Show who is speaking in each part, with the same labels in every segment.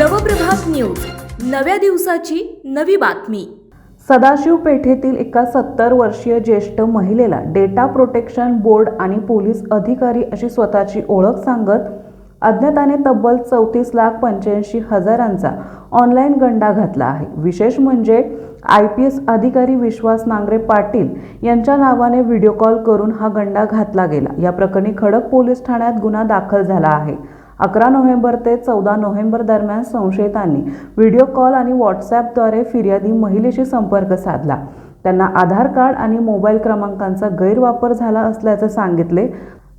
Speaker 1: नव्या दिवसाची नवी बातमी.
Speaker 2: सदाशिव पेठेतील एका सत्तर वर्षीय ज्येष्ठ महिलेला डेटा प्रोटेक्शन बोर्ड आणि पोलीस अधिकारी अशी स्वतःची ओळख सांगत अज्ञाताने तब्बल चौतीस लाख पंच्याऐंशी हजारांचा ऑनलाईन गंडा घातला आहे. विशेष म्हणजे आय पी एस अधिकारी विश्वास नांगरे पाटील यांच्या नावाने व्हिडिओ कॉल करून हा गंडा घातला गेला. या प्रकरणी खडक पोलीस ठाण्यात गुन्हा दाखल झाला आहे. अकरा नोव्हेंबर ते चौदा नोव्हेंबर दरम्यान संशयितांनी व्हिडिओ कॉल आणि व्हॉट्सॲपद्वारे फिर्यादी महिलेशी संपर्क साधला. त्यांना आधार कार्ड आणि मोबाईल क्रमांकांचा गैरवापर झाला असल्याचे सांगितले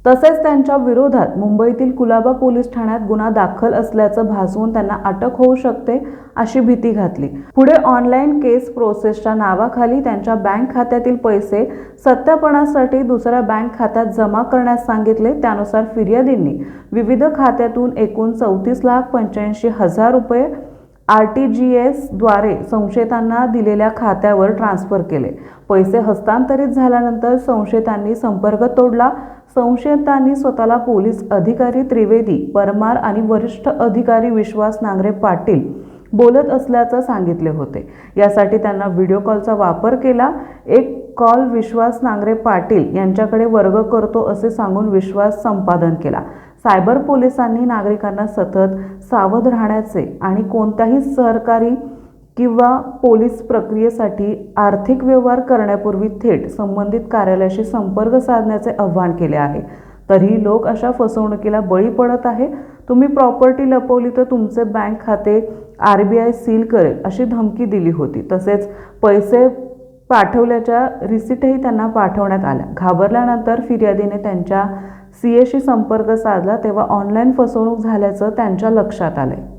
Speaker 2: तसेच त्यांच्या विरोधात मुंबईतील कुलाबा पोलीस ठाण्यात गुन्हा दाखल असल्याचं भासवून त्यांना अटक होऊ शकते अशी भीती घातली. पुढे ऑनलाईन केस प्रोसेसच्या नावाखाली त्यांच्या बँक खात्यातील पैसे सत्यापणासाठी दुसऱ्या बँक खात्यात जमा करण्यास सांगितले. त्यानुसार फिर्यादींनी विविध खात्यातून एकूण चौतीस लाख पंच्याऐंशी हजार रुपये आर टी जी एसद्वारे संशयितांना दिलेल्या खात्यावर ट्रान्स्फर केले. पैसे हस्तांतरित झाल्यानंतर संशयितांनी संपर्क तोडला. संशयितांनी स्वतःला पोलीस अधिकारी त्रिवेदी परमार आणि वरिष्ठ अधिकारी विश्वास नांगरे पाटील बोलत असल्याचं सांगितले होते. यासाठी त्यांना व्हिडिओ कॉलचा वापर केला. एक कॉल विश्वास नांगरे पाटील यांच्याकडे वर्ग करतो असे सांगून विश्वास संपादन केला. सायबर पोलिसांनी नागरिकांना सतत सावध राहण्याचे आणि कोणत्याही सरकारी किंवा पोलीस प्रक्रियेसाठी आर्थिक व्यवहार करण्यापूर्वी थेट संबंधित कार्यालयाशी संपर्क साधण्याचे आवाहन केले आहे. तरीही लोक अशा फसवणुकीला बळी पडत आहे. तुम्ही प्रॉपर्टी लपवली तर तुमचे बँक खाते आर बी आय सील करेल अशी धमकी दिली होती. तसेच पैसे पाठवल्याच्या रिसिटही त्यांना पाठवण्यात आल्या. घाबरल्यानंतर फिर्यादीने त्यांच्या सी एशी संपर्क साधला तेव्हा ऑनलाईन फसवणूक झाल्याचं त्यांच्या लक्षात आलंय.